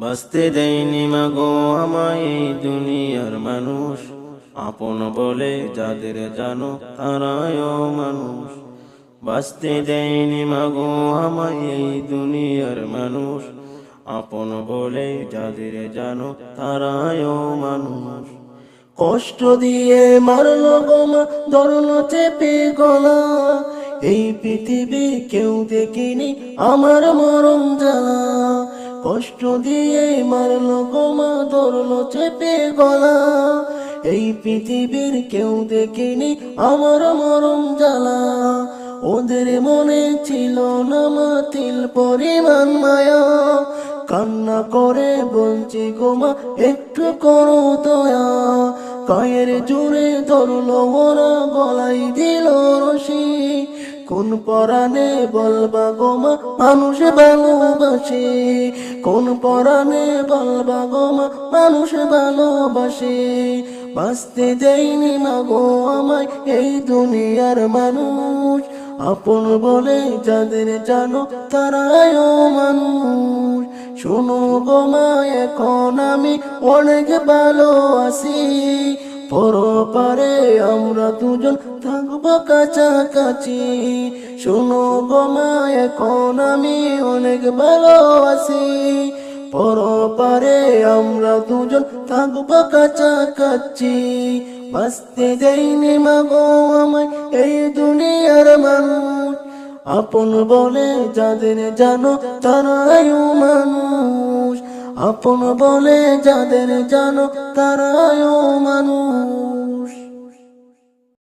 বাঁচতে দেয়নি মাগো আমায় দুনিয়ার মানুষ। আপন বলে যাদের জানো তারায়ও মানুষ। বাঁচতে দেয়নি মাগো আমায় দুনিয়ার মানুষ। আপন বলে যাদের জানো তারায়ও মানুষ। কষ্ট দিয়ে মারলো গোমা, ধরলো চেপে গলা। এই পৃথিবী কেউ দেখিনি, আমার জ্বালা কষ্ট দিয়ে মারলো গোমা ধরলো চেপে গলা। এই পৃথিবীর কেউ দেখিনি আমার মরম জ্বালা। ওদের মনে ছিল না মাতিল পরিমাণ মায়া। কান্না করে বলছি গোমা একটু করো দয়া। কায়ের জোরে ধরলো ওরা গলাই রশি কোন পরাণে বলবা গোমা মানুষ ভালোবাসে। কোন পরাণে বলবা গোমা মানুষ ভালোবাসে। বাঁচতে দেয়নি মাগো আমায় এই দুনিয়ার মানুষ। আপন বলে যাদের জানো তারাও মানুষ। শোনো গোমা এখন আমি অনেক ভালো আছি। পরপারে আমরা দুজন থাকব কাছাকাছি। শোনো গোমা এখন আমি অনেক ভালো আছি পরপারে আমরা দুজন থাকব কাছাকাছি। বাঁচতে দেয়নি মাগো আমায় এই দুনিয়ার মানুষ। আপন বলে যাদের জানো তারাও মানুষ। আপন বলে যাদের জানো তারাও মানুষ।